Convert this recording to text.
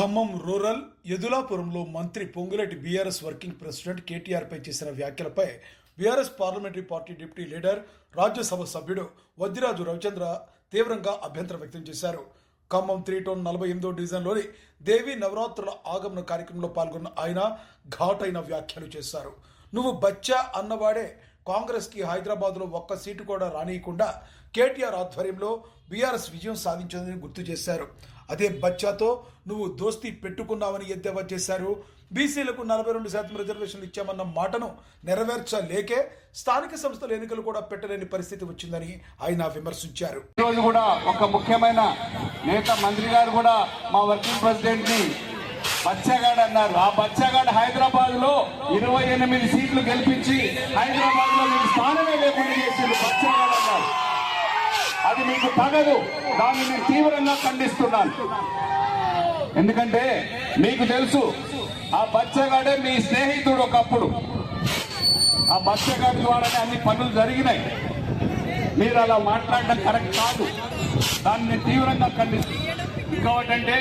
Khammam rural యదులాపురంలో మంత్రి Ponguleti BRS working president కేటీఆర్పై చేసిన వ్యాఖ్యలపై BRS parliamentary party deputy leader Rajya Sabha సభ్యుడు వద్దిరాజు రవిచంద్ర తీవ్రంగా అభ్యంతరం వ్యక్తం చేశారు. ఖమ్మం త్రీ టౌన్ నలభై ఎనిమిదో డివిజన్లోని దేవీ నవరాత్రుల ఆగమన కార్యక్రమంలో పాల్గొన్న ఆయన ఘాటైన వ్యాఖ్యలు చేశారు. నువ్వు బచ్చా అన్నవాడే కాంగ్రెస్కి హైదరాబాద్లో ఒక్క సీటు కూడా రానియకుండా కేటీఆర్ ఆధ్వర్యంలో బీఆర్ఎస్ విజయం సాధించిందని గుర్తు చేశారు. అదే బచ్చాతో నువ్వు దోస్తీ పెట్టుకున్నావని ఎద్దేవా చేశారు. బీసీలకు నలభై రెండు శాతం రిజర్వేషన్లు ఇచ్చామన్న మాటను నెరవేర్చలేకే స్థానిక సంస్థల ఎన్నికలు కూడా పెట్టలేని పరిస్థితి వచ్చిందని ఆయన విమర్శించారు. ఈరోజు కూడా ఒక ముఖ్యమైన నేత మంత్రి గారు కూడా మా వర్కింగ్ ప్రెసిడెంట్ని బచ్చగాడ్ అన్నారు ఆ బచ్చగాడ్ హైదరాబాద్లో ఇరవై ఎనిమిది సీట్లు గెలిపించి హైదరాబాద్లో మీరు స్థానమే లేకుండా చేసిండు బచ్చగాడ్ అన్నారు అది మీకు తగదు. దాన్ని నేను తీవ్రంగా ఖండిస్తున్నాను. ఎందుకంటే మీకు తెలుసు ఆ బచ్చగాడే మీ స్నేహితుడు ఒకప్పుడు. ఆ బచ్చగాడి ద్వారానే అన్ని పనులు జరిగినాయి. మీరు అలా మాట్లాడడం కరెక్ట్ కాదు. దాన్ని తీవ్రంగా ఖండిస్తున్నాను. ఇంకోటంటే